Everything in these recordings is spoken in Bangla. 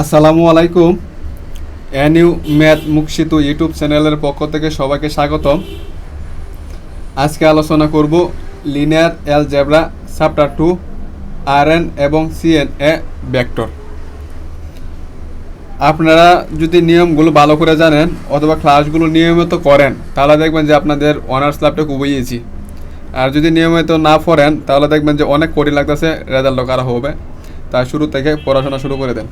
আসসালামু আলাইকুম। এনইউ ম্যাথ মুকসিতু ইউটিউব চ্যানেলের পক্ষ থেকে সবাইকে স্বাগতম। আজকে আলোচনা করব linear algebra, chapter two R N এবং সিএন এ ভেক্টর। আপনারা যদি নিয়মগুলো ভালো করে জানেন অথবা ক্লাসগুলো নিয়মিত করেন, তাহলে দেখবেন যে আপনাদের অনার্স ল্যাবটা খুবই ইজি আর যদি নিয়মিত না পড়েন, তাহলে দেখবেন যে অনেক কঠিন লাগতেছে রেজাল্ট খারাপ হবে? তাই শুরু থেকে পড়াশোনা শুরু করে দেন।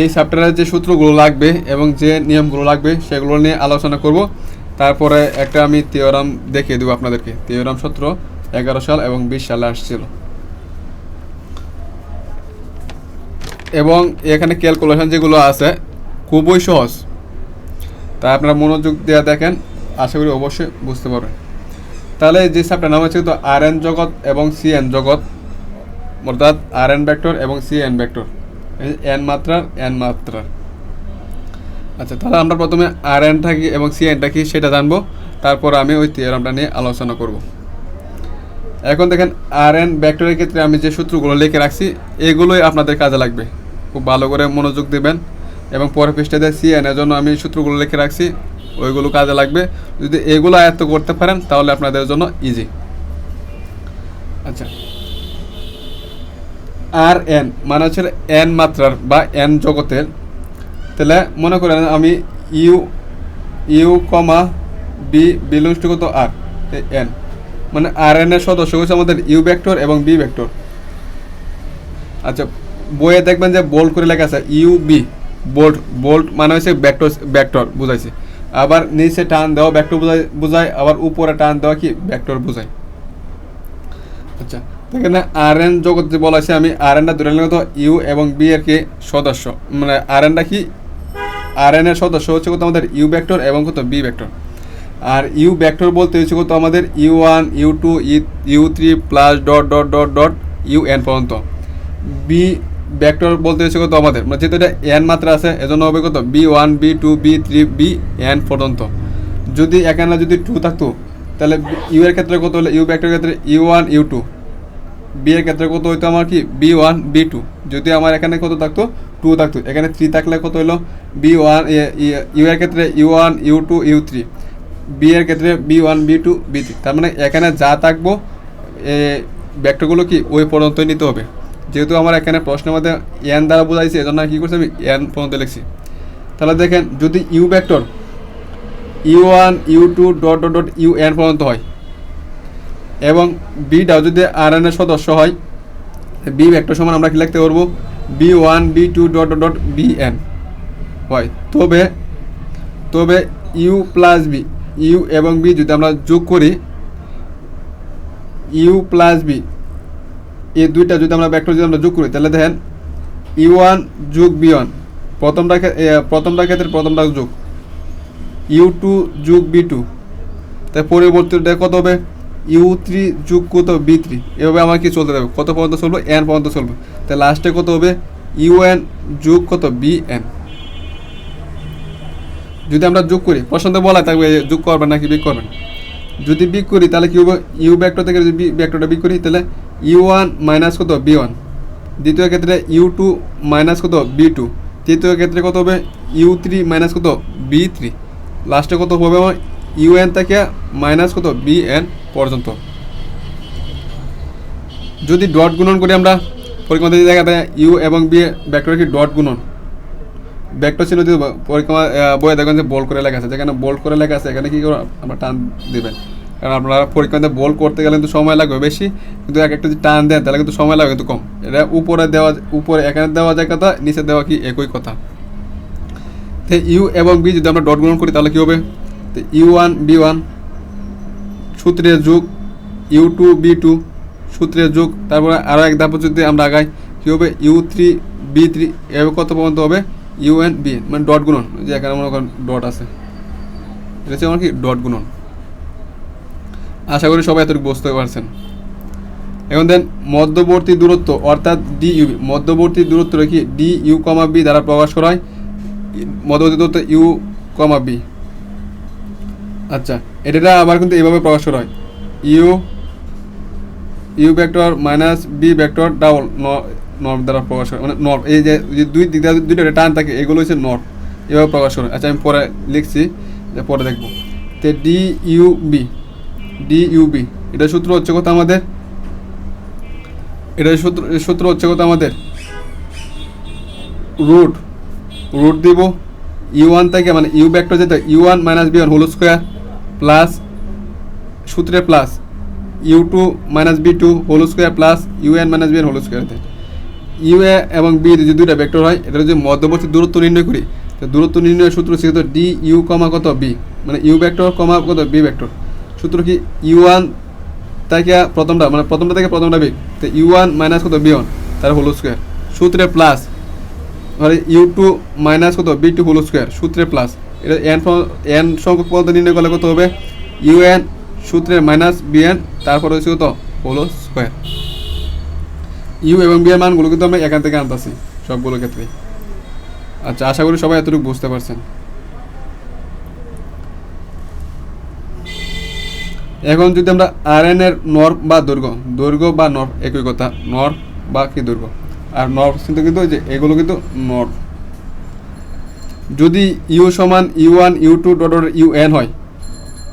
এই চ্যাপ্টারের যে সূত্রগুলো লাগবে এবং যে নিয়মগুলো লাগবে সেগুলো নিয়ে আলোচনা করব। তারপরে একটা আমি থিওরাম দেখিয়ে দেবো আপনাদেরকে। থিওরাম সূত্র এগারো সাল এবং বিশ সালে আসছিল। এবং এখানে ক্যালকুলেশন যেগুলো আছে, খুবই সহজ। তাই আপনারা মনোযোগ দেওয়া দেখেন, আশা করি অবশ্যই বুঝতে পারবেন। তাহলে যে চ্যাপ্টার নাম হচ্ছে তো আর এন জগৎ এবং সি এন জগৎ। অর্থাৎ আর এন ভেক্টর এবং সি এন ভেক্টর এন মাত্রার এন মাত্রার আচ্ছা তাহলে আমরা প্রথমে আর এনটা কি এবং সি এনটা কি সেটা জানব। তারপর আমি ওই থিওরামটা নিয়ে আলোচনা করব। এখন দেখেন আর এন ভেক্টরের ক্ষেত্রে আমি যে সূত্রগুলো লিখে রাখছি, এগুলোই আপনাদের কাজে লাগবে। খুব ভালো করে মনোযোগ দেবেন। এবং পরের পৃষ্ঠাতে সি এন এর জন্য আমি সূত্রগুলো লিখে রাখছি, ওইগুলো কাজে লাগবে। যদি এগুলো আয়ত্ত করতে পারেন, তাহলে আপনাদের জন্য ইজি আচ্ছা আর এন মানে হচ্ছে এন মাত্রার বা এন জগতের তাহলে মনে করেন আমি U U comma B belongs to কত আর এন মানে আর এন এর সদস্য হচ্ছে আমাদের ইউ ভেক্টর এবং বি ভেক্টর আচ্ছা বইয়ে দেখবেন যে বোল্ড করে লেখা আছে ইউ বি বোল্ড বোল্ড মানে হচ্ছে ভেক্টর ভেক্টর বুঝাইছে। আবার নিচে টান দেওয়া ভেক্টর বোঝায় বোঝায়, আবার উপরে টান দেওয়া কি? ভেক্টর বোঝায়। আচ্ছা এখানে আর এন জগৎ যে বলা আছে আমি আর এনটা ধরে নিলাম ইউ এবং বি এর কি সদস্য? মানে আর এনটা কি? আর এন এর সদস্য হচ্ছে কত আমাদের ইউ ভেক্টর এবং কত বি ভেক্টর। আর ইউ ভেক্টর বলতে হচ্ছে কত আমাদের U one, U two U three plus dot dot dot dot, U N পর্যন্ত। বি ভেক্টর বলতে হচ্ছে কত আমাদের? মানে যেহেতু এটা এন মাত্রা আছে, এজন্য হবে কত? V one, V two, V three, V N পর্যন্ত। যদি এখানে যদি টু থাকতো, তাহলে ইউ এর ক্ষেত্রে কত হলে? ইউ ভেক্টরের ক্ষেত্রে U one, U two. V এর ক্ষেত্রে কত হইতো আমার কি? V one, V two. যদি আমার এখানে কত থাকতো? টু থাকতো। এখানে থ্রি থাকলে কত হলো বি ওয়ান ইউ এর ক্ষেত্রে U one, U two, U three. V এর ক্ষেত্রে V one, V two, V three. তার মানে এখানে যা থাকব ভেক্টরগুলো কি ওই পর্যন্তই নিতে হবে। যেহেতু আমার এখানে প্রশ্নের মধ্যে এন দ্বারা বোঝাইছে, এজন্য কী করছি আমি এন পর্যন্ত লিখছি। তাহলে দেখেন, যদি U vector U one U two dot dot dot U N পর্যন্ত হয় এবং বিটাও যদি আর এন এর সদস্য হয় বি ভেক্টর সমান আমরা কি লিখতে পারব? V one V two dot dot V N হয়। তবে তবে ইউ প্লাস বি ইউ এবং বি যদি আমরা যোগ করি ইউ প্লাস বি এই দুইটা যদি আমরা ভেক্টর যদি আমরা যোগ করি, তাহলে দেখেন ইউ ওয়ান যোগ বি ওয়ান প্রথমটা প্রথমটা ক্ষেত্রে প্রথমটা যোগ। ইউ টু যোগ বি টু তাই পরবর্তীটা কত হবে? ইউ থ্রি যোগ কত বি থ্রি। এভাবে আমার কি চলতে থাকবে? কত পর্যন্ত চলবে? এন পর্যন্ত চলবে। তাই লাস্টে কত হবে? ইউ এন যোগ কত? V N. যদি আমরা যোগ করি প্রশ্নতে বলা থাকবে যোগ করবেন নাকি বিক করবেন? যদি বিক করি, তাহলে কি হবে? ইউ ভেক্টর থেকে যদি ভেক্টরটা বিক করি, তাহলে ইউ ওয়ান মাইনাস কত? V one. দ্বিতীয় ক্ষেত্রে ইউ টু মাইনাস কত? V two. তৃতীয় ক্ষেত্রে কত হবে? ইউ থ্রি মাইনাস কত? V three. লাস্টে কত হবে? আমার ইউ এন থেকে মাইনাস কত? বি এন পর্যন্ত। যদি ডট গুণন করি আমরা, পরিক্রমা যদি দেখা যায় ইউ এবং বি ভেক্টর কি ডট গুণন? ভেক্টর ছিল যদি পরিক্রমা বইয়ে দেখবেন যে বোল্ড করে লেখা আছে। যেখানে বোল্ড করে লেখা আছে, এখানে কি আমরা টান দিবেন? কারণ আপনারা পরীক্ষাতে বোল্ড করতে গেলে কিন্তু সময় লাগবে বেশি। কিন্তু এক একটা যদি টান দেন, তাহলে কিন্তু সময় লাগবে কিন্তু কম। এটা উপরে দেওয়া, উপরে এখানে দেওয়া যায় কথা, নিচে দেওয়া কি একই কথা। তো ইউ এবং বি যদি আমরা ডট গুণন করি, তাহলে কি হবে? তো ইউ ওয়ান, বি ওয়ান সূত্রের যুগ, ইউ টু, বি টু সূত্রের যুগ, তারপরে আরও এক ধাপ যদি আমরা আগাই, কী হবে? ইউ থ্রি, বি থ্রি, এভাবে কত পর্যন্ত হবে? ইউ এন, বি মানে ডট গুণন যে এখানে মনে করেন ডট আছে। এটা হচ্ছে আমার কি? ডট গুণন। আশা করি সবাই এতটুকু বুঝতে পারছেন। এখন দেন, মধ্যবর্তী দূরত্ব, অর্থাৎ ডি ইউ, মধ্যবর্তী দূরত্ব কি? ডি ইউ কমা বি দ্বারা প্রকাশ করা হয়। মধ্যবর্তী দূরত্ব ইউ কমা বি। আচ্ছা এটা আবার কিন্তু এইভাবে প্রকাশ করা হয়। U U vector minus V vector double norm দ্বারা প্রকাশ করে মানে নর্ম এই যে দুই দিক দুইটা টান থাকে, এগুলো হচ্ছে নর্ম এভাবে প্রকাশ করে আচ্ছা আমি পরে লিখছি, যে পরে দেখব। তে D U V D U V এটা সূত্র হচ্ছে কথা আমাদের? এটা সূত্র সূত্র হচ্ছে কথা আমাদের? রুট রুট দিব। ইউ ওয়ান থেকে মানে ইউ ব্যাকটা যেটা U one minus V one whole square plus সূত্রে plus U two minus V two whole square plus U N minus V N whole স্কোয়ারতে you এ এবং বি যদি দুইটা ভেক্টর হয় এটা যদি মধ্যবর্তী দূরত্ব নির্ণয় করি, তো দূরত্ব নির্ণয়ের সূত্র সেক্ষেত্রে ডি ইউ কমা কত বি মানে ইউ ভেক্টর কমা কত বি ভেক্টর সূত্র কি ইউ ওয়ান থেকে প্রথমটা মানে প্রথমটা থেকে প্রথমটা বি তো ইউ ওয়ান মাইনাস কত বি ওয়ান তার হোল স্কোয়ার সূত্রে প্লাস ইউ টু মাইনাস কত বি টু হোল স্কোয়ার সূত্রে প্লাস এটা এন এন সংখ্যক পদ নির্ণয় করলে কত হবে? ইউ এন সূত্রে মাইনাস বি এন তারপর হচ্ছে কত? হলো স্কোয়ার। ইউ এবং বি মানগুলো কিন্তু আমরা এখান থেকে আনতেছি, সবগুলো ক্ষেত্রে আচ্ছা আশা করি সবাই এতটুকু বুঝতে পারছেন। এখন যদি আমরা আর এন এর নর বা দৈর্ঘ্য দৈর্ঘ্য বা নর একই কথা নর বা কি দৈর্ঘ্য? আর নর কিন্তু কিন্তু যে, এগুলো কিন্তু নর যদি ইউ সমান U one, U two dot U N হয়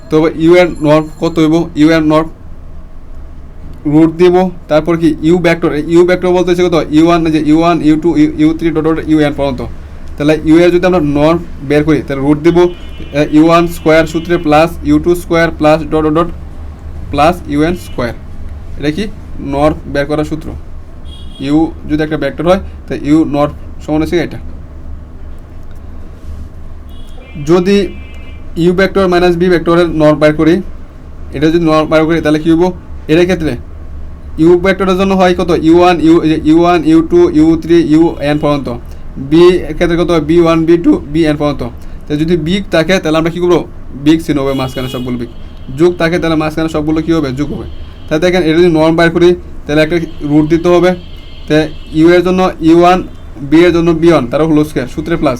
তবে ইউ এর নর কত হইব? ইউ এর নর রুট দিব, তারপর কি ইউ ব্যাক্টর ইউ ব্যাক্টর বলতে হচ্ছে কত? ইউ ওয়ান যে U one, U two, U three dot U N পর্যন্ত। তাহলে ইউ এর যদি আমরা নর বের করি, তাহলে রুট দিব ইউ ওয়ান স্কোয়ার সূত্রে plus U two square plus dot dot plus U N square এটা কি? নর বের করার সূত্র। ইউ যদি একটা ব্যাক্টর হয় তা ইউ নট সমান হচ্ছে এটা? যদি ইউ ভেক্টর মাইনাস বি ভেক্টরের নর বের করি, এটা যদি নর বের করি, তাহলে কী হব এর ক্ষেত্রে ইউ ভেক্টরের জন্য হয় কত? U one U U one U two U three U N পর্যন্ত। বি ক্ষেত্রে কত? V one V two V N পর্যন্ত। তো যদি বিগ থাকে, তাহলে আমরা কী করব? বিগ সিন হবে মাঝখানে সবগুলো বিগ যুগ থাকে, তাহলে মাঝখানে সবগুলো কী হবে? যুগ হবে। তাহলে দেখেন, এটা যদি নর্ম বাইর করি, তাহলে একটা রুট দিতে হবে। তো ইউ এর জন্য ইউ ওয়ান বি এর জন্য বি ওয়ান তারও হোল স্কোয়ার সূত্রে প্লাস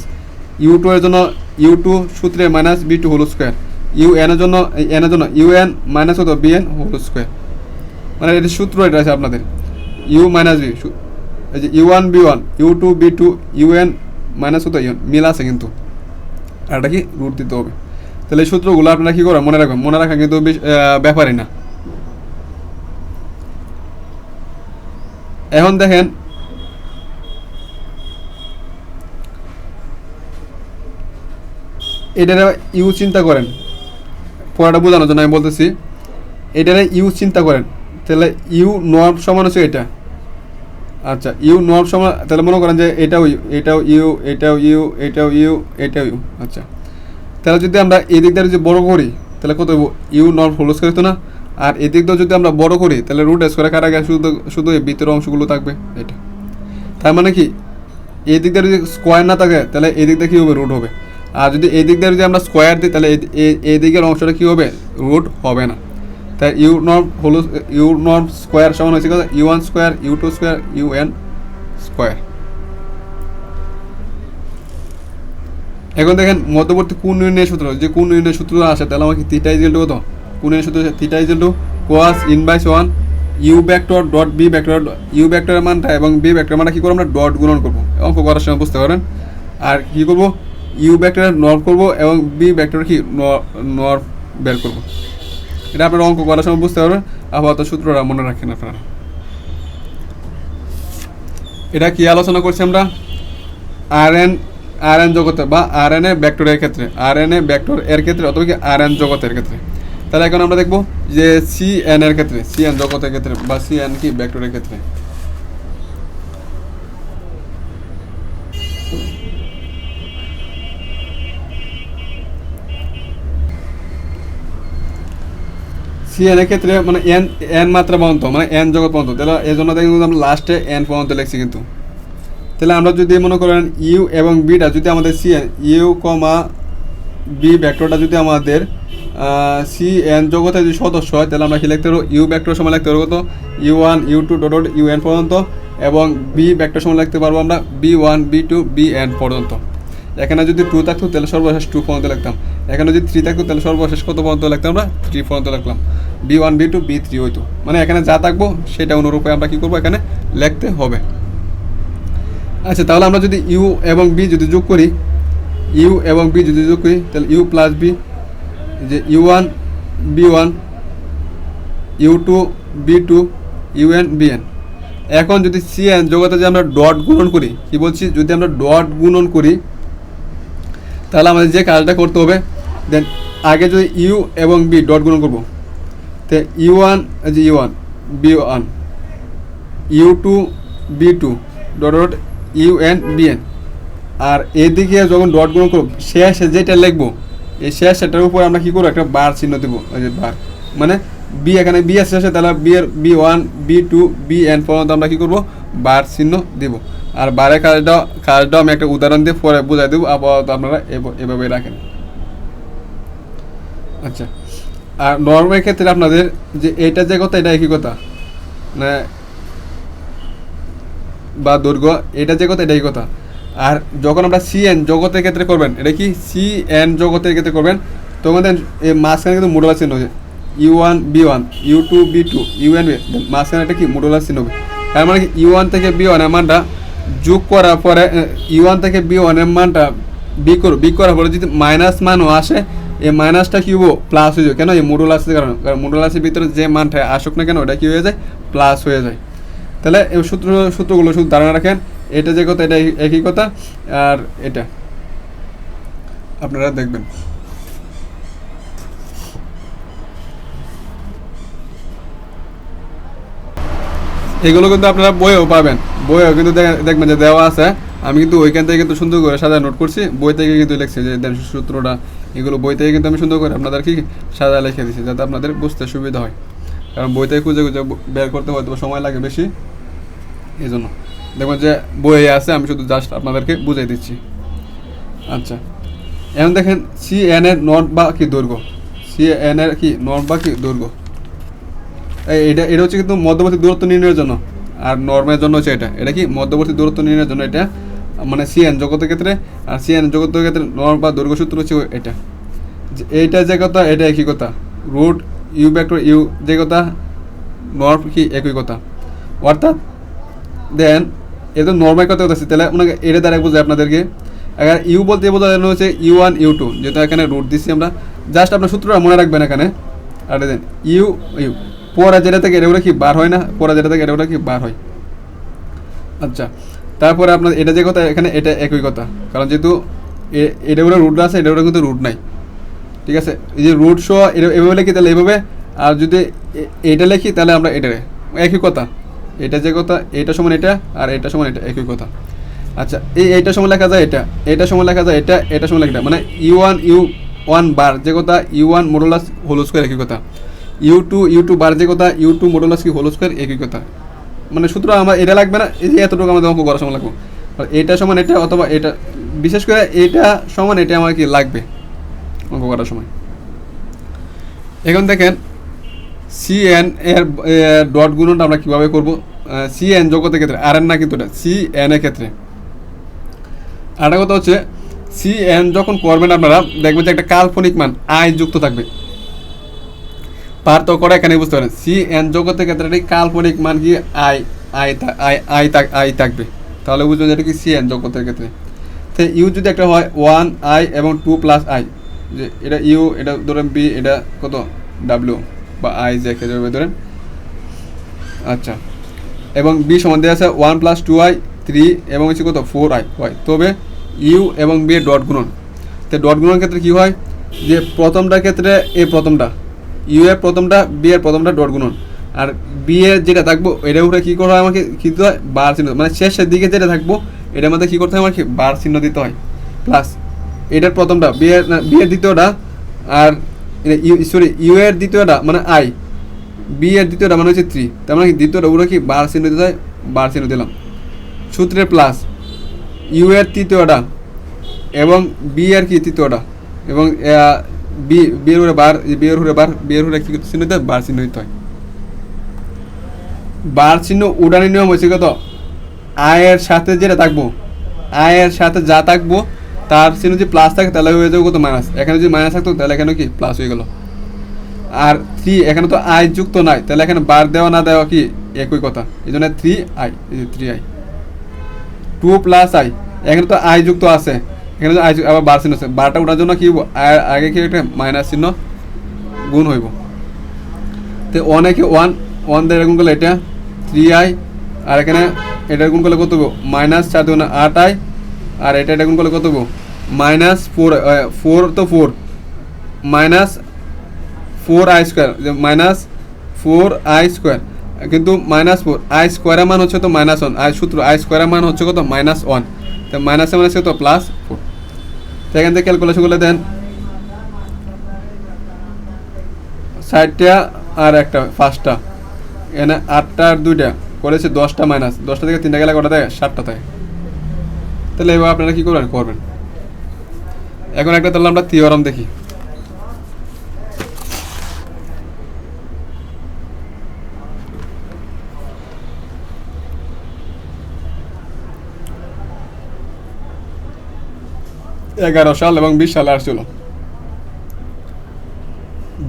ইউ টু এর জন্য ইউ টু সূত্রে minus V two whole square. U N এর জন্য এন এর জন্য, ইউ এন মাইনাস কত বি এন হোল স্কোয়ার। মানে এটা সূত্র এটা আছে আপনাদের। ইউ মাইনাস বি এই যে U one V one, U two V two, U N minus কত ইউ মিল আছে কিন্তু। আর এটা কি? রুট দিতে হবে। তাহলে এই সূত্রগুলো আপনারা কী করেন? মনে রাখবেন। মনে রাখা কিন্তু ব্যাপারই না। এখন দেখেন এটারে ইউ চিন্তা করেন। পড়াটা বোঝানোর জন্য আমি বলতেছি এটারে ইউ চিন্তা করেন। তাহলে ইউ নর্ম সমান হচ্ছে এটা। আচ্ছা ইউ নর্ম সমান, তাহলে মনে করেন যে এটাও ইউ এটাও ইউ এটাও ইউ এটাও ইউ এটাও ইউ। আচ্ছা তাহলে যদি আমরা এই দিকটা যদি বড় করি, তাহলে কত? ইউ নর্ম হোল স্কোয়ার হতো না। আর এদিক দিয়ে যদি আমরা বড় করি, তাহলে রুট স্কোয়ার কার আগে শুধু শুধু এই ভিতরের অংশগুলো থাকবে, এটা। তার মানে কি? এই দিক দিয়ে যদি স্কোয়ার না থাকে, তাহলে এই দিক দিয়ে কী হবে? রুট হবে। আর যদি এই দিক দিয়ে যদি আমরা স্কোয়ার দিই, তাহলে এই- দিকের অংশটা কী হবে? রুট হবে না। তাই ইউ নর্ম হল ইউ নর্ম স্কোয়ার সমান হয়েছে কথা U one square U two square U N square এখন দেখেন মধ্যবর্তী কোন নির্ণয়ের সূত্র? যে কোন নির্ণয়ের সূত্র আসে, তাহলে আমাকে থিটা ইজেল টু কত? কোন নির্ণয়ের সূত্র theta equal to cos inverse one U vector dot V vector U ভেক্টরের মানটা এবং বি ভেক্টর মানটা কী করব আমরা? ডট গুণন করব। অঙ্ক করার সময় বুঝতে পারেন আর কী করব? ইউ ভেক্টরের নর্ম করব এবং বি ভেক্টর কি নর্ম বের করব। এটা আপনারা অঙ্ক করার সময় বুঝতে পারবেন। আপাতত সূত্রটা মনে রাখেন আপনারা। এটা কি আলোচনা করছি আমরা? আর এন আর এন জগতে বা আর এন এ ব্যাক্টরের ক্ষেত্রে। আর এন এ ব্যাক্টর এর ক্ষেত্রে অথবা কি আর এন জগতের ক্ষেত্রে। তাহলে এখন আমরা দেখব যে সি এন এর ক্ষেত্রে, সি এন জগতের ক্ষেত্রে বা সি এন কি ব্যাক্টরের ক্ষেত্রে। সি এন এর ক্ষেত্রে মানে এন এন মাত্রা পর্যন্ত মানে এন জগৎ পর্যন্ত তাহলে এই জন্য কিন্তু আমরা লাস্টে এন পর্যন্ত লিখছি কিন্তু। তাহলে আমরা যদি মনে করেন ইউ এবং বিটা যদি আমাদের C N, U comma V ভেক্টরটা যদি আমাদের সি এন জগতে যদি সদস্য হয় তাহলে আমরা কি লিখতে পারব? ইউ ভেক্টর সময় লিখতে পারব কত? U one, U two dot U N পর্যন্ত এবং বি ভেক্টর সময় লিখতে পারব আমরা V one, V two, V N পর্যন্ত। এখানে যদি টু থাকতো তাহলে সর্বশেষ টু পর্যন্ত লিখতাম। এখানে যদি থ্রি থাকতো, তাহলে সর্বশেষ কত পর্যন্ত লিখতাম আমরা? থ্রি পর্যন্ত লিখলাম V one V two V three হইতো। মানে এখানে যা থাকব, সেটা অনুরূপে আমরা কী করব? এখানে লিখতে হবে। আচ্ছা তাহলে আমরা যদি ইউ এবং বি যদি যোগ করি ইউ এবং বি যদি যোগ করি, তাহলে ইউ প্লাস বি যে U one V one U two V two U N V N এখন যদি সিএন জগতে যে আমরা ডট গুণন করি, কি বলছি? যদি আমরা ডট গুণন করি, তাহলে আমাদের যে কাজটা করতে হবে দেন আগে যদি ইউ এবং বি ডট গুণন করব, তো ইউ ওয়ান যে U one V one U two V two dot dot U N V N আর এদিকে যখন ডট গুণ করব, শেষে যেটা লিখব, এই শেষ সেটার উপর আমরা কী করব, একটা বার চিহ্ন দেবো ওই যে বার মানে বি এখানে বি আছে শেষে, তাহলে বি এর V one V two V N পর্যন্ত আমরা কী করব, বার চিহ্ন দেবো, আর বারের কাজটা কাজটাও আমি একটা উদাহরণ দিয়ে পরে বুঝাই দেবো, আপাতত আপনারা এভাবে রাখেন। আচ্ছা। আর নর্মের ক্ষেত্রে আপনাদের যে এটা যে কথা, এটা একই কথা? মানে বা দৈর্ঘ্য এটা যে কথা এটাই কথা? আর যখন আমরা সি এন জগতের ক্ষেত্রে করবেন, এটা কি? সি এন জগতের ক্ষেত্রে করবেন, তখন দেন মাঝখানে কিন্তু মোডলার চিহ্ন হবে U one V one U two V two U N V মাঝখানে এটা কি? মোডলার চিহ্ন হবে। তার মানে কি? ইউ ওয়ান থেকে বি ওয়ানের যোগ করার পরে ইউ ওয়ান থেকে বি ওয়ানের মানটা বি করো বি করার পরে যদি মাইনাস মানও আসে এই মাইনাসটা কি হব প্লাস হয়ে যাবে কেন? এই মোডুল আসছে কারণ। কারণ মোডুল আসের ভিতরে যে মানটা আসুক না কেন, ওটা কি হয়ে যায়? প্লাস হয়ে যায়। তাহলে এই সূত্র, সূত্রগুলো শুধু ধারণা রাখেন। এটা যে কথা, এটা একই কথা। আর এটা। আপনারা দেখবেন। এগুলো কিন্তু আপনারা বইয়েও পাবেন। বইয়েও কিন্তু দেখবেন যে দেওয়া আছে। আমি কিন্তু ওইখান থেকে কিন্তু সুন্দর করে সাদা নোট করছি। বই থেকে কিন্তু লিখছি যে সূত্রটা এগুলো বই থেকে কিন্তু আমি সুন্দর করে আপনাদের কি সাদা লিখে দিচ্ছি যাতে আপনাদের বুঝতে সুবিধা হয়। কারণ বই থেকে খুঁজে খুঁজে বের করতে হয়তো সময় লাগে বেশি। এই জন্য দেখবেন যে বইয়ে আছে, আমি শুধু জাস্ট আপনাদেরকে বুঝাই দিচ্ছি। আচ্ছা। এখন দেখেন সি এন এর নট বা কি দৈর্ঘ্য? সি এন এর কি নট বা কি দৈর্ঘ্য? এটা এটা হচ্ছে কিন্তু মধ্যবর্তী দূরত্ব নির্ণয়ের জন্য। আর নর্মের জন্য হচ্ছে এটা। এটা কি মধ্যবর্তী দূরত্ব নির্ণয়ের জন্য এটা? মানে সিএন জগতের ক্ষেত্রে, আর সিএন জগতের ক্ষেত্রে নর্ম বা দৈর্ঘ্য সূত্র হচ্ছে এটা। এইটা যে কথা, এটা একই কথা। রুট ইউ ভেক্টর ইউ যে কথা নর্ম কি একই কথা। অর্থাৎ দেন এটা নর্মাল কথা আছে তাহলে ওনাকে এটা দ্বারা বোঝায় আপনাদেরকে। এবার ইউ বলতে বোঝানো হচ্ছে ইউ ওয়ান ইউ টু যেটা এখানে রুট দিচ্ছি আমরা। জাস্ট আপনার সূত্রটা মনে রাখবেন এখানে। আর দেন ইউ ইউ পরা যেটা থেকে এটা কি বার হয় না? পরা যেটা থেকে এটা কি বার হয়? আচ্ছা। তারপরে আপনার এটা যে কথা, এখানে এটা একই কথা। কারণ যেহেতু এটা ওরা রুট আছে, এটা ওরা কিন্তু রুট নাই। ঠিক আছে? এই যে রুট শো এটা এভাবে লিখি, তাহলে এভাবে। আর যদি এটা লিখি, তাহলে আমরা এটা একই কথা। এটা যে কথা, এটা সমান এটা, আর এটা সমান এটা, একই কথা। আচ্ছা এই এইটা সময় লেখা যায় এটা এটা সময় লেখা যায় এটা এটা সময় লেখা। মানে ইউ ওয়ান ইউ ওয়ান বার যে কথা U one modulus whole square একই কথা। ইউ টু ইউ টু বার যে কথা ইউ টু মোডোলাস কি হোল স্কোয়ার একই কথা। মানে সূত্র আমার এটা লাগবে না, এই যে এতটুকু আমাদের অঙ্ক করার সময় লাগবে। এটা সমান এটা অথবা এটা, বিশেষ করে এটা সমান এটা আমার কি লাগবে অঙ্ক করার সময়। এখন দেখেন সি এন এর ডট গুণনটা আমরা কীভাবে করব? সি এন জগতের ক্ষেত্রে আর এন না কিন্তু এটা সি এন এর ক্ষেত্রে। আরেকটা কথা হচ্ছে সি এন যখন করবেন আপনারা, দেখবেন যে একটা কাল্পনিক মান আই যুক্ত থাকবে। পার্থক্য করে এখানে বুঝতে পারেন। সি এন জগতের ক্ষেত্রে কাল্পনিক মান কি? I I I I I থাকবে। তাহলে বুঝবেন এটা কি সি এন জগতের ক্ষেত্রে। তো ইউ যদি একটা হয় ওয়ান, আই এবং টু প্লাস আই, যে এটা ইউ, এটা ধরেন বি, এটা কত? ডাব্লিউ বা আই যে ক্ষেত্রে ধরেন। আচ্ছা। এবং বি দেওয়া আছে one plus two I, three এবং হচ্ছে কত? ফোর আই হয় তবে ইউ এবং বি ডট গুণন। তো ডট গুণনের ক্ষেত্রে কী হয়? যে প্রথমটার ক্ষেত্রে এ প্রথমটা ইউ এর প্রথমটা, বি এর প্রথমটা ডট গুণন। আর বি এর যেটা থাকব, এটার উপরে কী করা হয় আমাকে, কী দিতে হয়? বার চিহ্ন। মানে শেষের দিকে যেটা থাকব, এটার মধ্যে কী করতে হয় আমাকে, বার চিহ্ন দিতে হয়। প্লাস এটার প্রথমটা, বি এর বি এর দ্বিতীয়টা, আর সরি ইউ এর দ্বিতীয়টা মানে আই। বি এর দ্বিতীয়টা মানে হচ্ছে থ্রি তার মানে দ্বিতীয়টা ওগুলো কি বার চিহ্ন দিতে হয়? বার চিহ্ন দিলাম। সূত্রের প্লাস ইউ এর তৃতীয়টা, এবং বি এর কি তৃতীয়টা, এবং আহ, বি বি এর উপরে বার বি এর বার বি এর কি চিহ্ন দিতে বার চিহ্ন দিতে হয়। বার চিহ্ন উড়ানের নিয়ম হচ্ছে কত? আয়ের সাথে যেটা থাকব আয়ের সাথে যা থাকব তার চিহ্ন যদি প্লাস থাকে তাহলে হয়ে যাবে কত? মাইনাস এখানে যদি মাইনাস থাকতো তাহলে এখানে কি? প্লাস হয়ে গেল। আর থ্রি এখানে তো আই যুক্ত নাই তাহলে এখানে বার দেওয়া না দেওয়া কি? একই কথা। এই জন্য three I three I two plus I এখানে তো আই যুক্ত আছে। এখানে আবার বার চিহ্ন আছে। বারটা ওঠার জন্য কি? আগে কি একটা মাইনাস চিহ্ন গুণ হইব? তো অনেকে ওয়ান ওয়ান দিয়ে গুণ করলে এটা থ্রি আই আর এখানে এটা গুণ করলে কত মাইনাস চার দুগুণ আট আই আর এটা এটা গুণ করলে কত মাইনাস ফোর ফোর তো four minus four I square minus four I square কিন্তু মাইনাস ফোর আই স্কোয়ারের মান হচ্ছে তো মাইনাস ওয়ান আই সূত্র আই স্কোয়ারের মান হচ্ছে কত? মাইনাস ওয়ান তো মাইনাসে মাইনাস কত? প্লাস ফোর তো এখান থেকে ক্যালকুলেশন করলে দেন। ষাটটা আর একটা, পাঁচটা। এখানে আটটা আর দুইটা করেছে দশটা মাইনাস দশটা থেকে তিনটা গেলে কটা দেয় সাতটা থাকে তাহলে এবার আপনারা কী করবেন? করবেন। এখন একটা তাহলে আমরা থিওরাম দেখি। এগারো সাল এবং বিশ সালে আসছিল।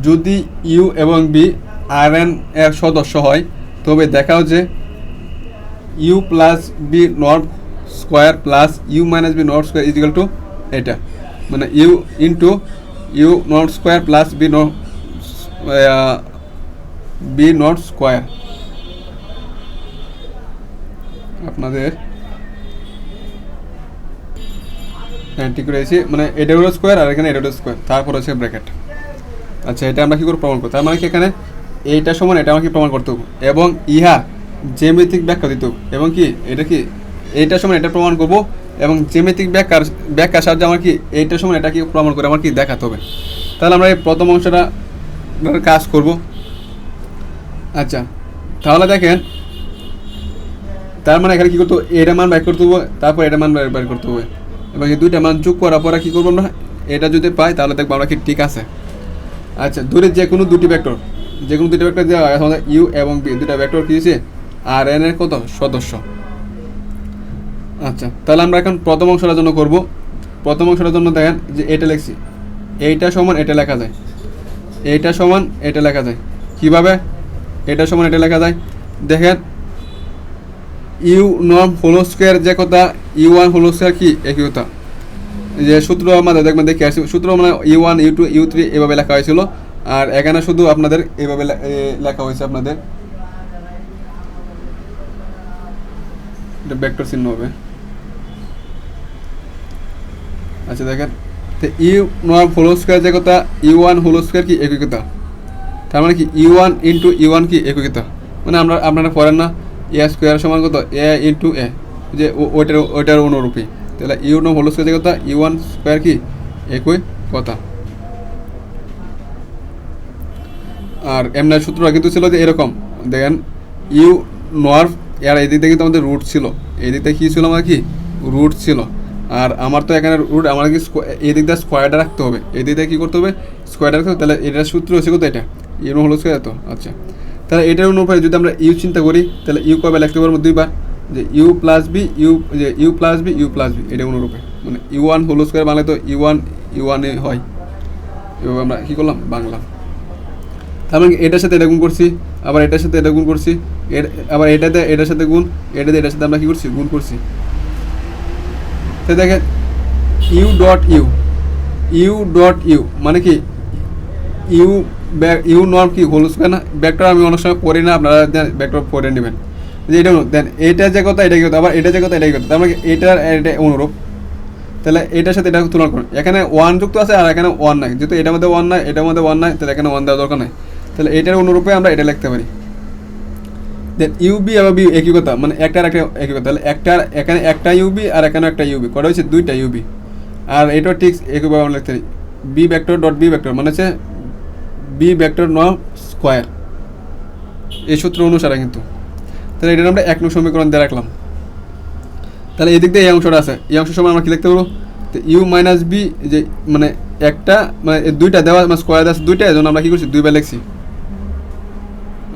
যদি ইউ এবং বি আর এন এর সদস্য হয়, তবে দেখাও যে U plus V not square plus U minus V not square is equal to এটা মানে U into U not square plus V not V not square. আপনাদের ঠিক রয়েছে মানে এটা হলো স্কোয়ার আর এখানে এটা হলো স্কোয়ার তারপর হচ্ছে ব্র্যাকেট আচ্ছা এটা আমরা কি করে প্রমাণ করব? তার মানে কি এখানে এইটা সমান, এটা আমাকে প্রমাণ করতে হবে। এবং ইহা জ্যামিতিক ব্যাখ্যা দিত এবং কি, এটা কি, এইটা সমান, এটা প্রমাণ করব। এবং জ্যামিতিক ব্যাখ্যার ব্যাখ্যার সাহায্যে আমার কি, এইটা সমান এটা কি প্রমাণ করে আমার কি দেখাতে হবে। তাহলে আমরা এই প্রথম অংশটা কাজ করব। আচ্ছা তাহলে দেখেন, তার মানে এখানে কী করতে হবে? এটা মান বের করতে হবে। তারপর এটা মান বের করতে হবে। এবং এই দুইটা মান যোগ করার পরে কী করব আমরা? এটা যদি পাই, তাহলে দেখব আমরা কি ঠিক আছে। আচ্ছা দূরের যে কোনো দুটি ভেক্টর যে কোনো দুটি ভেক্টর দেওয়া আমাদের ইউ এবং বি দুটা ভেক্টর কী দিয়েছে? আর এন এর কত? সদস্য। আচ্ছা তাহলে আমরা এখন প্রথম অংশটার জন্য করব। প্রথম অংশটার জন্য দেখেন যে এটা লিখছি। এইটা সমান এটা লেখা যায়। এইটা সমান এটা লেখা যায়। কীভাবে? এটা সমান এটা লেখা যায়। দেখেন ইউ নর্ম হোলো স্কোয়ার যে কথা, ইউ ওয়ান হোলো স্কোয়ার কি? একই কথা। যে সূত্র আমাদের দেখবেন দেখে আসি। সূত্র মানে U one, U two, U three এভাবে লেখা হয়েছিল। আর এখানে শুধু আপনাদের এভাবে লেখা হয়েছে আপনাদের। এটা ভেক্টর চিহ্ন হবে। আচ্ছা দেখেন। ইউ নর্ম হোলো স্কোয়ার যে কথা, ইউ ওয়ান হোলো স্কোয়ার কি? একই কথা। তার মানে কি? U one into U one কি? একই কথা। মানে আমরা, আপনারা পড়েন না। এ স্কোয়ার সমান কত? এ ইন্টু এ যে ওইটার ওইটার অনুরূপী। তাহলে ইউ নর্ম হোলো স্কোয়ার কথা ইউ ওয়ান স্কোয়ার কি? একই কথা। আর এমনি সূত্রটা কিন্তু ছিল যে এরকম। দেখেন, ইউ নর্ভ এর এই দিক থেকে কিন্তু আমাদের রুট ছিল। এই দিকটা কী ছিল আমার কি? রুট ছিল। আর আমার তো এখানে রুট, আমার কি এই দিকটা স্কোয়ারটা রাখতে হবে। এই দিকটা কী করতে হবে? স্কোয়ারটা রাখতে হবে। তাহলে এটার সূত্র হচ্ছে কত এটা? ইউ হলো স্কোয়ার তো আচ্ছা। তাহলে এটার অনুপাতে যদি আমরা ইউ চিন্তা করি, তাহলে ইউ কবে লিখতে পারব দুইবার? যে ইউ প্লাস বি ইউ যে U plus V U plus V এটা অনুরূপে। মানে ইউ ওয়ান হোলো স্কোয়ার বাংলায় তো ইউ ওয়ান ইউ ওয়ানে হয়। এভাবে আমরা কী করলাম? বাংলা। তার মানে এটার সাথে এটা গুণ করছি, আবার এটার সাথে এটা গুণ করছি, এর, আবার এটাতে এটার সাথে গুণ, এটাতে এটার সাথে আমরা কী করছি? গুণ করছি। তো দেখেন U dot U U dot U মানে কি? ইউ ইউ নর্ম কি হোল স্কোয়ার না? ব্যাকটা আমি অনেক সময় পড়ি না, আপনারা ব্যাকটা পড়ে নেবেন। যে এটা দেন এটা যে কথা এটা কি কথা, আবার এটা যে কথা, এটাই কথা। তার মানে কি, এটার এটা অনুরূপ। তাহলে এটার সাথে এটা তুলনা করুন। এখানে ওয়ান যুক্ত আছে আর এখানে ওয়ান নাই। যেহেতু এটার মধ্যে ওয়ান নাই, এটার মধ্যে ওয়ান নাই, তাহলে এখানে ওয়ান দেওয়া দরকার নাই। তাহলে এটার অনুরূপে আমরা এটা লিখতে পারি। দেন ইউবি এবং বি একই কথা। মানে একটার একটা একই কথা। তাহলে একটার এখানে একটা ইউবি আর এখানে একটা ইউবি কটা হচ্ছে দুইটা ইউবি আর এটাও ঠিক একইভাবে আমরা লিখতে পারি। V vector dot V vector মানে হচ্ছে বি ভেক্টর ন স্কোয়ার। এই সূত্র অনুসারে কিন্তু। তাহলে এটা আমরা এক নং সমীকরণ দিয়ে রাখলাম। তাহলে এই দিক দিয়ে এই অংশটা আছে। এই অংশের সময় আমরা কি লিখতে পারব? তো ইউ মাইনাস বি যে মানে একটা মানে দুইটা দেওয়া মানে স্কোয়ার আছে দুইটা, এই জন্য আমরা কি করছি? দুইবার লিখছি।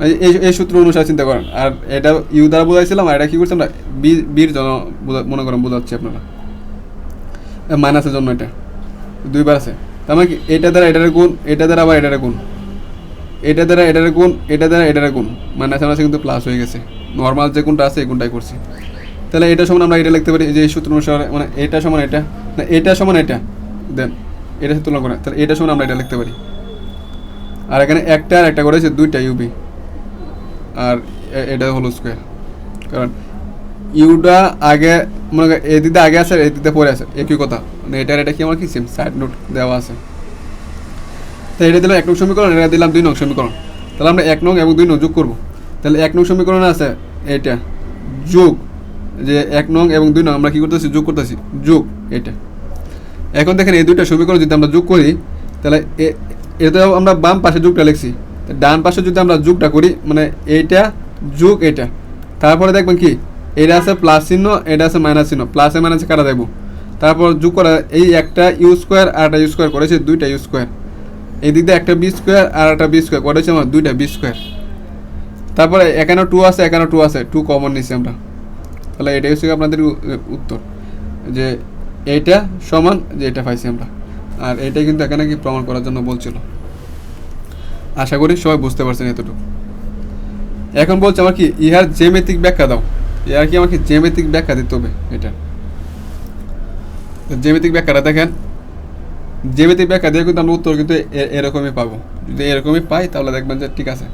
এই- এই সূত্র অনুসারে চিন্তা করেন। আর এটা ইউ দ্বারা বোঝাইছিলাম, আর এটা কী করছি আমরা? বি বির জন্য মনে করেন বোঝাচ্ছি আপনারা। মাইনাসের জন্য এটা। দুইবার আছে। তার মানে কি? এটা দ্বারা এটার গুণ, এটা দ্বারা আবার এটার গুণ। এটা দ্বারা এটার গুণ, এটা দ্বারা এটার গুণ। মাইনাস মাইনাসে কিন্তু প্লাস হয়ে গেছে। নর্মাল যে কোনটা আছে, এই কোনটাই করছি। তাহলে এটা সমান আমরা এটা লিখতে পারি যে সূত্র অনুসারে মানে এটা সমান এটা, না, এটা সমান এটা। দেন এটা তুলনা করে তাহলে এটা সমান আমরা এটা লিখতে পারি। আর এখানে একটা আর একটা করেছে দুইটা ইউবি আর এটা হলো স্কোয়ার কারণ ইউটা আগে, মনে এই দিকে আগে আছে আর এই পরে আছে। একই কথা। মানে এটার এটা কি আমার কি? সেম সাইড নোট দেওয়া আছে। তো এটা দিলাম এক নং সমীকরণ, এটা দিলাম দুই নং সমীকরণ। তাহলে আমরা এক নং এবং দুই নং যোগ করব। তাহলে এক নং সমীকরণে আছে এটা, যোগ, যে এক নং এবং দুই নং, আমরা কী করতেছি? যোগ করতেছি। যোগ, এটা। এখন দেখেন এই দুইটা সমীকরণ যদি আমরা যোগ করি, তাহলে এটাও আমরা বাম পাশে যোগটা লিখছি। ডান পাশে যদি আমরা যোগটা করি মানে এইটা, যোগ এটা। তারপরে দেখবেন কি? এটা আছে প্লাস চিহ্ন, এটা আছে মাইনাস চিহ্ন। প্লাসে মাইনাসে কাটা দেবো। তারপর যোগ করা এই একটা ইউ স্কোয়ার আর একটা ইউ স্কোয়ার করেছে, দুইটা ইউ স্কোয়ার। এই দিক দিয়ে একটা বি স্কোয়ার আর একটা বি স্কোয়ার করেছে আমার? দুইটা বি স্কোয়ার তারপরে এখানে টু আছে এখানে টু আছে টু কমন নিচ্ছি আমরা। তাহলে এটাই হচ্ছে আপনাদের উত্তর। যে এইটা সমান, যে এটা পাইছি আমরা। আর এটাই কিন্তু এখানে কি প্রমাণ করার জন্য বলছিল। আশা করি সবাই বুঝতে পারছেন এতটুকু। এখন বলছে আমার কি ইহার জ্যামিতিক ব্যাখ্যা দাও। ইহার কি আমাকে জ্যামিতিক ব্যাখ্যা দিতে হবে? এটা। তো জ্যামিতিক ব্যাখ্যাটা দেখেন। জ্যামিতিক ব্যাখ্যা দিয়ে কিন্তু আমরা উত্তর কিন্তু এরকমই পাবো। যদি এরকমই পাই, তাহলে দেখবেন যে ঠিক আছে।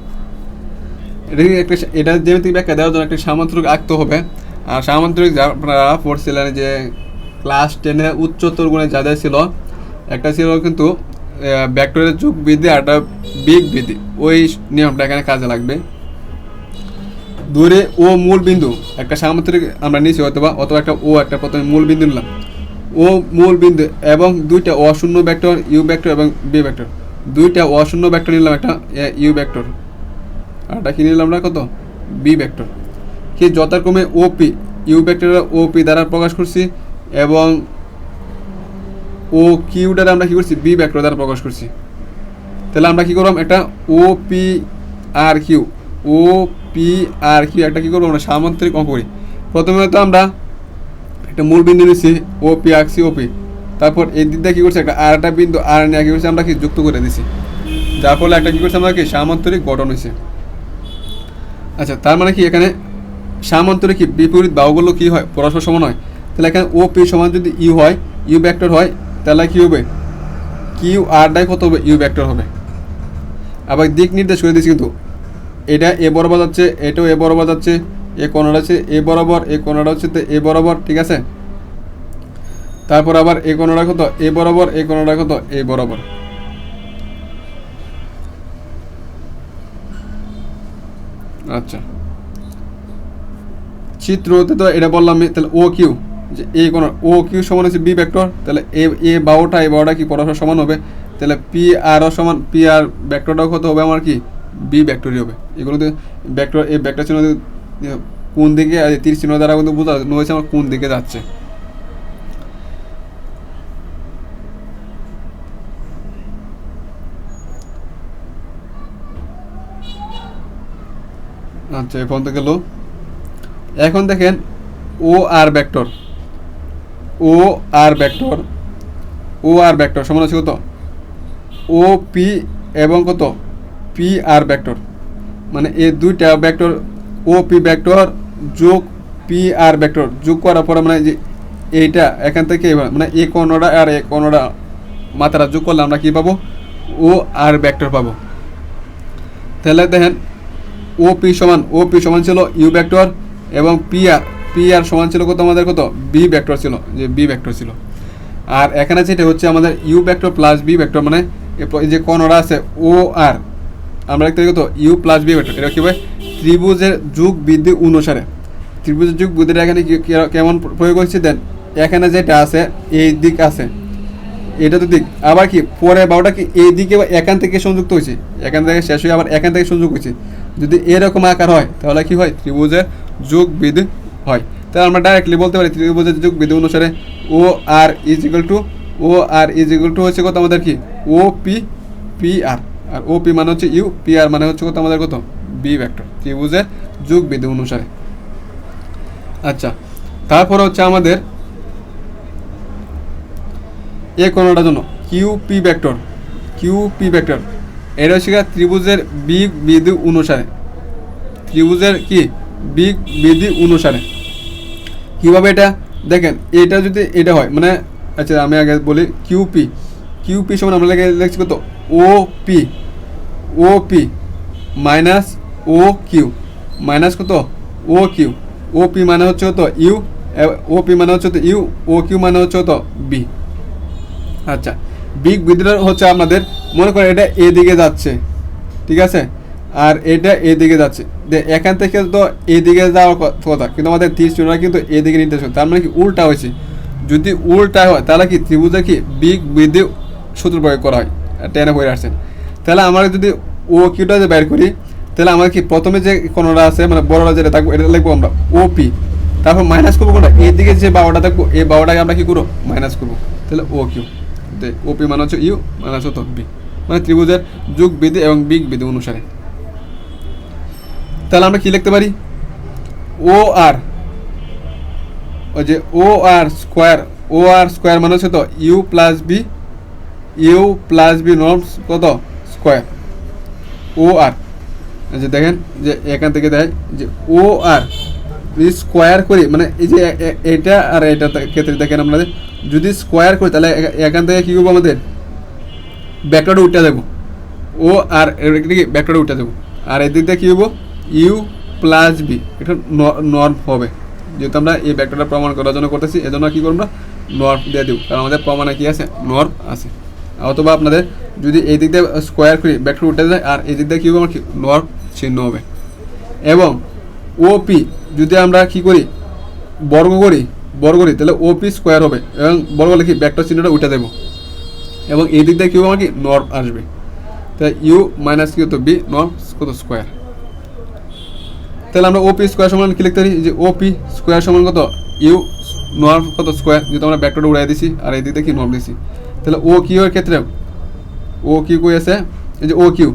এটা একটা এটা জ্যামিতিক ব্যাখ্যা দেওয়ার জন্য একটা সামান্তরিক আঁকতে হবে। আর সামান্তরিক যা আপনারা পড়ছিলেন যে ক্লাস টেনে উচ্চতর গুণে যাদের ছিল, একটা ছিল কিন্তু ব্যাক্টোরিয়াল যুগ বৃদ্ধি আর একটা বিগ বৃদ্ধি। ওই নিয়মটা এখানে কাজে লাগবে। দূরে ও মূল বিন্দু, একটা সামান্তরিক আমরা নিয়েছি অথবা অথবা একটা ও একটা প্রথমে মূল বিন্দু নিলাম। ও মূল বিন্দু এবং দুইটা অশূন্য ভেক্টর, ইউ ভেক্টর এবং বি ভেক্টর। দুইটা অশূন্য ভেক্টর নিলাম একটা ইউ ভেক্টর। আর এটা কি নিলাম আমরা কত? V vector. কি যথাক্রমে ওপি ইউ ভেক্টর ওপি দ্বারা প্রকাশ করছি এবং ও কিউ দ্বারা আমরা কি করছি? বি ভেক্টর দ্বারা প্রকাশ করছি। তাহলে আমরা কি করলাম? একটা O P R Q, O P R Q একটা কি করব আমরা? সামান্তরিক অঙ্ক করি। প্রথমে তো আমরা একটা মূল বিন্দু নিচ্ছি ও পি আঁকছি ও পি তারপর এই দিক দিয়ে কী করছে, একটা আর একটা বিন্দু আর নিয়ে কী করছি, আমরা কি যুক্ত করে দিছি। যার ফলে একটা কী করছি, আমরা কি সামান্তরিক গঠন হয়েছে। আচ্ছা তার মানে কি, এখানে সামান্তরিক কি, বিপরীত বাহুগুলো কী হয়, পরস্পর সমান হয়। তাহলে এখানে ও পি সমান যদি ইউ হয় ইউ ব্যাক্টর হয়, তাহলে কী হবে? কিউ আর ডাই কত হবে? ইউ ব্যাক্টর হবে। আবার দিক নির্দেশ করে দিচ্ছি কিন্তু, এটা এ বরাবর যাচ্ছে, এটাও এ বরাবর যাচ্ছে এ কোণটা হচ্ছে এ বরাবর, এ কোণটা হচ্ছে তো এ বরাবর, ঠিক আছে? তারপর আবার এ কোণটা কত এ বরাবর, এ কোণটা কত এ বরাবর। আচ্ছা। চিত্রতে তো এটা বললাম তাহলে ও কিউ যে এ কোন ও কিউ সমান হচ্ছে বি ভেক্টর তাহলে এ এ বারোটা এ বারোটা কি পরস্পর সমান হবে? তাহলে পি আরও সমান পি আর ভেক্টরটাও কত হবে? আমার কি? বি ভেক্টরই হবে। এগুলোতে ভেক্টর এই ভেক্টর চিহ্ন কোন দিকে তীর চিহ্ন দ্বারা কিন্তু বোঝানো হয়েছে আমার কোন দিকে যাচ্ছে। আচ্ছা এখন তো গেল এখন দেখেন, O R vector. O R vector. O R vector, সমান আছে কত? ও, পি এবং কত? P R vector. মানে এই দুইটা ভেক্টর ও পি ভেক্টর যোগ পি আর ভেক্টর যোগ করার পরে মানে যে এইটা, এখান থেকে মানে এ কোণটা আর এই কোণটা মাথাটা যোগ করলে আমরা কী পাবো? ও আর ভেক্টর পাবো। তাহলে দেখেন ও পি সমান ও পি সমান ছিল ইউ ভেক্টর এবং পি আর পি আর সমান ছিল কত? আমাদের কত? বি ভেক্টর ছিল, যে বি ভেক্টর ছিল। আর এখানে যেটা হচ্ছে আমাদের U vector plus V vector মানে যে কোণটা আছে ও আর আমরা দেখতে কত? ইউ প্লাস বি ভেক্টর এটা কি হবে? ত্রিভুজের যুগ বৃদ্ধি অনুসারে। ত্রিভুজের যুগ বৃদ্ধিটা এখানে কেমন প্রয়োগ হচ্ছে দেন, এখানে যেটা আছে, এই দিক আছে। এটা তো দিক। আবার কি পরে বারোটা কি এই দিকে এখান থেকে সংযুক্ত হয়েছে? এখান থেকে শেষ হয়ে আবার এখান থেকে সংযুক্ত হয়েছে। যদি এরকম আকার হয়, তাহলে কি হয়? ত্রিভুজের যুগ বিধি হয়। তাহলে আমরা ডাইরেক্টলি বলতে পারি, ত্রিভুজের যুগ বিধি অনুসারে O R is equal to O R is equal to হচ্ছে কত আমাদের কি? O P P R R O P মানে হচ্ছে ইউ পি আর মানে হচ্ছে কত আমাদের কত? বি ভেক্টর ত্রিভুজের যুগ বিধি অনুসারে। আচ্ছা তারপরে হচ্ছে আমাদের এ কোণটার জন্য? Q P vector Q P vector এটা হচ্ছে ত্রিভুজের বিগ বিধি অনুসারে। ত্রিভুজের কি? বিগ বিধি অনুসারে। কীভাবে এটা? দেখেন, এটা যদি এটা হয় মানে আচ্ছা আমি আগে বলি কিউপি কিউপি সমান আমরা লিখছি কত? O P O P minus O Q. Minus কত? O Q. ও পি মানে হচ্ছে কত? ইউ। ও পি মানে হচ্ছে তো ইউ। ও কিউ মানে হচ্ছে কত? বি। আচ্ছা। বিগ বিদ্রোহ হচ্ছে আমাদের, মনে করেন এটা এদিকে যাচ্ছে। ঠিক আছে? আর এটা এদিকে যাচ্ছে। এখান থেকে তো এদিকে যাওয়ার কথা। কিন্তু আমাদের তীর চিহ্নটা কিন্তু এদিকে নির্দেশ তার মানে কি উল্টা হয়েছে। যদি উল্টা হয়, তাহলে কি ত্রিভুজে কি বিগ বৃদ্ধি সূত্র প্রয়োগ করা হয়? টেনে হয়ে আসছেন। তাহলে আমরা যদি ও কিউটা যে বের করি তাহলে আমার কি প্রথমে যে কোনোটা আছে মানে বড়রা যেটা থাকব, এটা লিখব আমরা ও পি তারপর মাইনাস করব কোনটা? এইদিকে যে বারোটা থাকব, এই বারোটাকে আমরা কি করব? মাইনাস করব। তাহলে ও কিউ ওপি মানে হচ্ছে ইউ মাইনাস হতো বি মানে ত্রিভুজের যুগ বিধি এবং বিগ বিধি অনুসারে। তাহলে আমরা কি লিখতে পারি? ও আর ওই যে ও আর স্কোয়ার ও আর স্কোয়ার মানে হচ্ছে তো U plus V U plus V norms কত? স্কোয়ার ও আর যে দেখেন, যে এখান থেকে দেয় যে ও আর স্কোয়ার করি মানে এই যে এটা আর এটা ক্ষেত্রে দেখেন আপনাদের, যদি স্কোয়ার করি, তাহলে এখান থেকে কী করব আমাদের? ব্যাকটা উঠে দেবো। ও আর এদিকে ব্যাকটা উঠে দেবো। আর এদিক দিয়ে কী হব ইউ প্লাস বি এটা নর্ম হবে। যেহেতু আমরা এই ব্যাকটা প্রমাণ করার জন্য করতেছি, এজন্য কী করব আমরা নর্ম দিয়ে দেবো। কারণ আমাদের প্রমাণে কী আছে? নর্ম আছে। অথবা আপনাদের যদি এই দিক দিয়ে স্কোয়ার করি ব্যাকটা উঠে যায় আর এই দিক দিয়ে কী হবে আমার কি? নর্ম চিহ্ন হবে এবং ওপি যদি আমরা কি করি? বর্গ করি বর্গ করি, তাহলে ওপি স্কোয়ার হবে। এবং বর্গ লিখি ব্যাকটা চিহ্নটা উঠে দেবো। এবং এই দিক দিয়ে কী হবে? কি নর্ম আসবে। তাই ইউ মাইনাস কি হতো বি নর্ম কত? স্কোয়ার তাহলে আমরা ওপি স্কোয়ার সমান কি লিখতে পারি? যে ওপি স্কোয়ার সমান কত? ইউ নর্ম কত? স্কোয়ার যেহেতু আমরা ব্যাকটা উড়াই দিছি, আর এই দিক দিয়ে কি নর্ম দিছি? তাহলে ও কিউ এর ক্ষেত্রে ও কিউ কই আছে? এই যে ও কিউ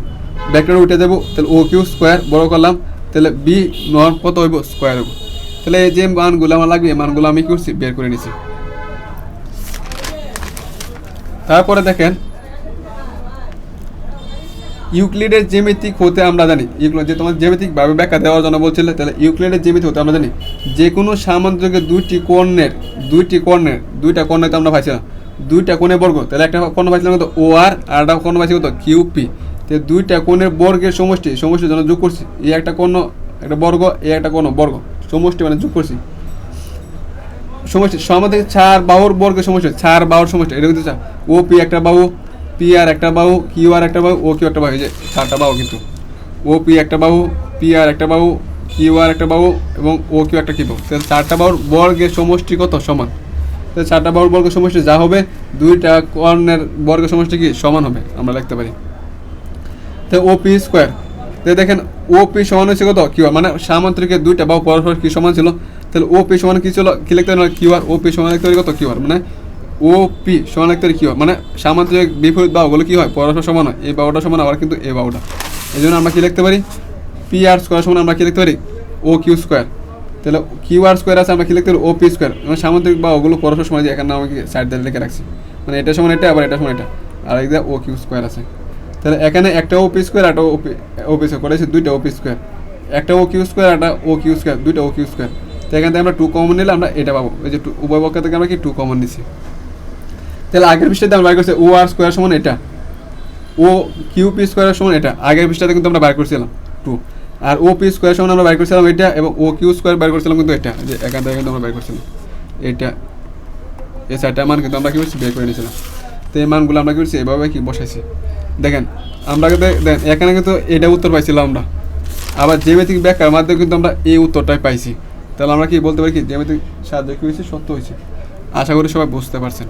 ব্যাকটা উঠে দেবো তাহলে ও কিউ স্কোয়ার বড় করলাম, তাহলে বি নর্ম কত হইব? স্কোয়ার হইব। তাহলে এই যে মানগুলো আমার লাগবে, এই মানগুলো আমি করছি? বের করে নিছি। তারপরে দেখেন, ইউক্লিডের জ্যামিতিক হতে আমরা জানি ইউক্লিড যে তোমার জ্যামিতিক ভাবে ব্যাখ্যা দেওয়ার জন্য বলছিলে, তাহলে ইউক্লিডের জ্যামিতি হতে আমরা জানি, যে কোনো সামঞ্জস্যের দুইটি কর্ণের দুইটি কর্ণের দুইটা কোণে তো আমরা পাইছিলাম, দুইটা কোণে বর্গ, তাহলে একটা কর্ণ পাইছিলাম কত? ও আর আর একটা কোণ পাইছি কত? কিউপি তো দুইটা কোণের বর্গের সমষ্টি সমষ্টির জন্য যোগ করছি। এই একটা কোণ, একটা বর্গ এই একটা কোণ, বর্গ। সমষ্টি মানে যোগ করছি। সমষ্টি সমাধি চার বাহুর বর্গের সমষ্টি, চার বাহুর সমষ্টি। এটা কিন্তু ও, পি একটা বাহু, পি আর একটা বাহু, কিউ আর একটা বাহু, ও, কিউ একটা বাহু। এই যে চারটা বাহু কিন্তু। ও, পি একটা বাহু, পি আর একটা বাহু, কিউ আর একটা বাহু এবং ও, কিউ একটা কি বাহু তাহলে চারটা বাহুর বর্গের সমষ্টি কত? সমান। তাহলে চারটা বাহুর বর্গের সমষ্টি যা হবে, দুইটা কর্ণের বর্গের সমষ্টি কি? সমান হবে। আমরা লিখতে পারি। তো ও পি স্কোয়ার তো দেখেন ও পি সমান হচ্ছে কত? কিউ আর মানে সামান্তরিকের দুইটা বা পরস্পর কি সমান ছিল? তাহলে ও পি সমান কি ছিল? কি লিখতে পারি কিউ আর ও পি সমান লিখতে পারি কত? কিউ আর মানে ও পি সমান লিখতে পারি কিউ আর মানে সামান্তরিক বিপরীত বাহুগুলো কি হয়? পরস্পর সমান হয়। এই বাহুটা সমান আবার কিন্তু এই বাহুটা। এই জন্য আমরা কি লিখতে পারি? পি আর স্কোয়ার সমান আমরা কি লিখতে পারি? ও কিউ স্কোয়ার তাহলে কিউ আর স্কোয়ার আছে, আমরা কি লিখতে পারি? ও পি স্কোয়ার মানে সামান্তরিক বাহুগুলো পরস্পর সমান যে এখানে আমাকে সাইড দিয়ে লিখে রাখছি। মানে এটা সমান এটা, আবার এটা সমান এটা। আর এই ও কিউ স্কোয়ার আছে। তাহলে এখানে একটা ওপি স্কোয়ার একটা ওপি ওপি স্কোয়ার করেছে দুইটা ওপি স্কোয়ার একটা ও কিউ স্কোয়ার একটা ও কিউ স্কোয়ার দুইটা ও কিউ স্কোয়ার তো এখান থেকে আমরা টু কমন নিলে আমরা এটা পাবো। এই যে উভয় পক্ষ থেকে আমরা কি টু কমন নিছি? তাহলে আগের পৃষ্ঠাতে আমরা বাইর করছি ও আর স্কোয়ার সমান এটা। ও কিউ পি স্কোয়ার সমান এটা। আগের পৃষ্ঠাতে কিন্তু আমরা বাইর করছিলাম two R O P square সমান আমরা বাইর করছিলাম এটা এবং ও কিউ স্কোয়ার বাইর করছিলাম কিন্তু এটা। যে এখান থেকে কিন্তু আমরা বাইর করছিলাম এটা। এই চারটা মান কিন্তু আমরা কি করছি? বের করে নিয়েছিলাম। তো এই মানগুলো আমরা কি করছি? এভাবে কি বসাইছি? দেখেন, আমরা কিন্তু এখানে কিন্তু এটা উত্তর পাইছিলাম আমরা। আবার জ্যামিতিক ব্যাখ্যার মাধ্যমে কিন্তু আমরা এই উত্তরটাই পাইছি। তাহলে আমরা কি বলতে পারি কি? জ্যামিতিক সাহায্য কি হয়েছে? সত্য হয়েছে। আশা করি সবাই বুঝতে পারছেন।